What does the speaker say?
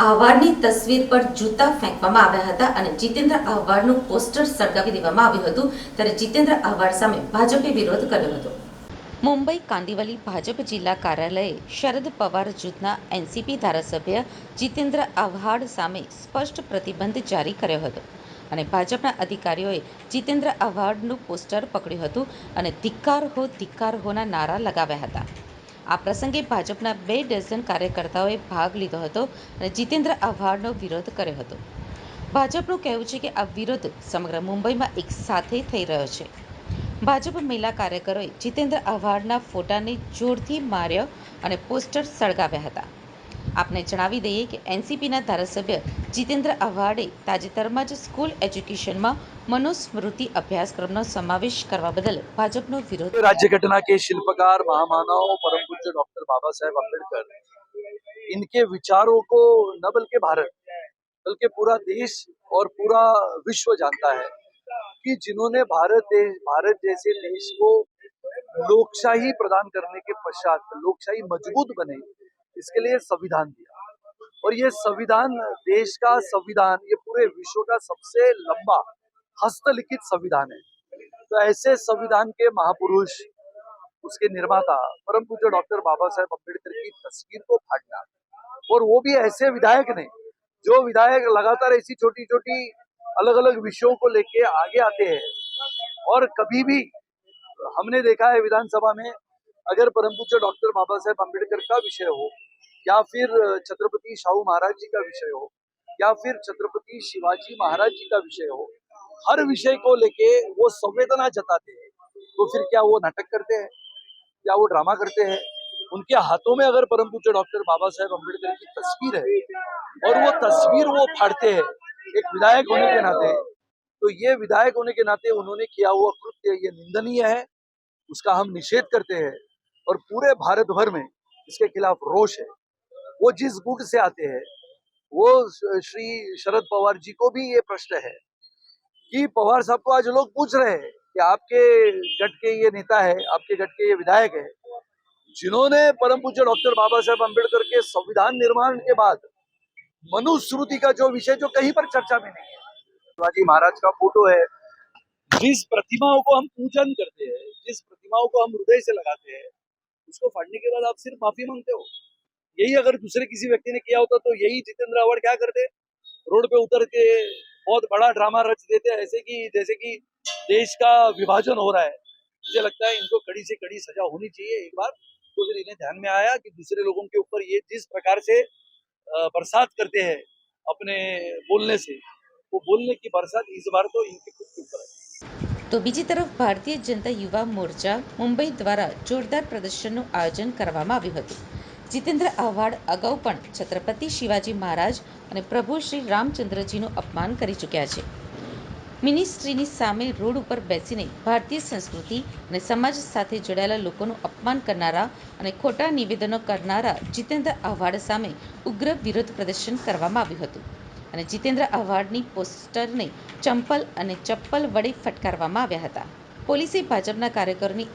આહવાડની તસવીર પર જૂતા ફેંકવામાં આવ્યા હતા અને જીતેન્દ્ર આહવાડનું પોસ્ટર સળગાવી દેવામાં આવ્યું હતું. ત્યારે જીતેન્દ્ર આહવાડ સામે ભાજપે વિરોધ કર્યો હતો. મુંબઈ કાંદિવલી ભાજપ જિલ્લા કાર્યાલયે શરદ પવાર જૂથના એનસીપી ધારાસભ્ય જીતેન્દ્ર આહવાડ સામે સ્પષ્ટ પ્રતિબંધ જારી કર્યો હતો અને ભાજપના અધિકારીઓએ જીતેન્દ્ર આહવાડનું પોસ્ટર પકડ્યું હતું અને ધિક્કાર હો ધિક્કાર હોના નારા લગાવ્યા હતા. આ પ્રસંગે ભાજપના બે ડઝન કાર્યકર્તાઓએ ભાગ લીધો હતો અને જીતેન્દ્ર આવ્હાડનો વિરોધ કર્યો હતો. ભાજપનું કહેવું છે કે આ વિરોધ સમગ્ર મુંબઈમાં એક સાથે થઈ રહ્યો છે. ભાજપ મહિલા કાર્યકરોએ જીતેન્દ્ર આવ્હાડના ફોટાને જોરથી માર્યો અને પોસ્ટર સળગાવ્યા હતા. આપને જણાવી દઈએ કે એનસીપીના ધારાસભ્ય જીતેન્દ્ર આવ્હાડે તાજેતરમાં જ સ્કૂલ એજ્યુકેશનમાં મનુસ્મૃતિ અભ્યાસક્રમનો સમાવેશ કરવા બદલ ભાજપનો વિરોધ राज्य घटना के शिल्पकार महामानव परम पूज्य डॉक्टर बाबा साहेब अम्बेडकर इनके विचारों को न बल्कि भारत बल्कि पूरा देश और पूरा विश्व जानता है कि जिन्होंने भारत देश भारत जैसे देश को लोकशाही प्रदान करने के पश्चात लोकशाही मजबूत बने इसके लिए संविधान दिया। और ये संविधान देश का संविधान, ये पूरे विश्व का सबसे लंबा हस्तलिखित संविधान है। तो ऐसे संविधान के महापुरुष, उसके निर्माता, परम पूज्य डॉक्टर बाबा साहेब अंबेडकर की तस्वीर को फाड़ना और वो भी ऐसे विधायक ने जो विधायक लगातार ऐसी छोटी छोटी अलग अलग विषयों को लेके आगे आते हैं। और कभी भी, हमने देखा है विधानसभा में, अगर परम पूज्य डॉक्टर बाबा साहेब अंबेडकर का विषय हो या फिर छत्रपति शाहू महाराज जी का विषय हो, या फिर छत्रपति शिवाजी महाराज जी का विषय हो, हर विषय को लेके वो संवेदना जताते हैं। तो फिर क्या वो नाटक करते हैं? क्या वो ड्रामा करते हैं? उनके हाथों में अगर परम पूज्य डॉक्टर बाबा साहेब अंबेडकर की तस्वीर है और वो तस्वीर वो फाड़ते हैं, एक विधायक होने के नाते तो ये विधायक होने के नाते उन्होंने किया हुआ कृत्य, ये निंदनीय है, उसका हम निषेध करते हैं और पूरे भारत भर में इसके खिलाफ रोष है। वो जिस गुट से आते हैं, वो श्री शरद पवार जी को भी ये प्रश्न है कि पवार साहब को आज लोग पूछ रहे हैं कि आपके गट के ये नेता है, आपके गट के ये विधायक है, जिन्होंने परम पूज्य डॉक्टर बाबा साहेब अंबेडकर के संविधान निर्माण के बाद मनुस्मृति का जो विषय, जो कहीं पर चर्चा में नहीं है। शिवाजी महाराज का फ़ोटो है, जिस प्रतिमाओं को हम पूजन करते हैं, जिस प्रतिमाओं को हम हृदय से लगाते हैं, उसको फाड़ने के बाद आप सिर्फ़ माफ़ी मांगते हो। यही अगर दूसरे किसी व्यक्ति ने किया होता तो यही जितेंद्र अवार्ड क्या करते रोड पे उतर के बहुत बड़ा ड्रामा रच देते ऐसे कि जैसे कि देश का विभाजन हो रहा है मुझे लगता है इनको कड़ी से कड़ी सजा होनी चाहिए एक बार तो फिर इन्हें ध्यान में आया कि दूसरे लोगों के ऊपर ये जिस प्रकार से अ, बरसात करते हैं अपने बोलने से वो बोलने की बरसात इस बार तो इनके खुद के ऊपर है તો બીજી તરફ ભારતીય જનતા યુવા મોરચા મુંબઈ દ્વારા જોરદાર પ્રદર્શનનું આયોજન કરવામાં આવ્યું હતું જીતેન્દ્ર આહવાડ અગાઉ પણ છત્રપતિ શિવાજી મહારાજ અને પ્રભુ શ્રી રામચંદ્રજીનું અપમાન કરી ચૂક્યા છે. મિનિસ્ટ્રીની સામે રોડ ઉપર બેસીને ભારતીય સંસ્કૃતિ અને સમાજ સાથે જોડાયેલા લોકોનું અપમાન કરનારા અને ખોટા નિવેદનો કરનારા જીતેન્દ્ર આહવાડ સામે ઉગ્ર વિરોધ પ્રદર્શન કરવામાં આવ્યું હતું અને જીતેન્દ્ર આહવાડની પોસ્ટરને ચંપલ અને ચપ્પલ વડે ફટકારવામાં આવ્યા હતા. પોલીસે ભાજપના કાર્યકરોની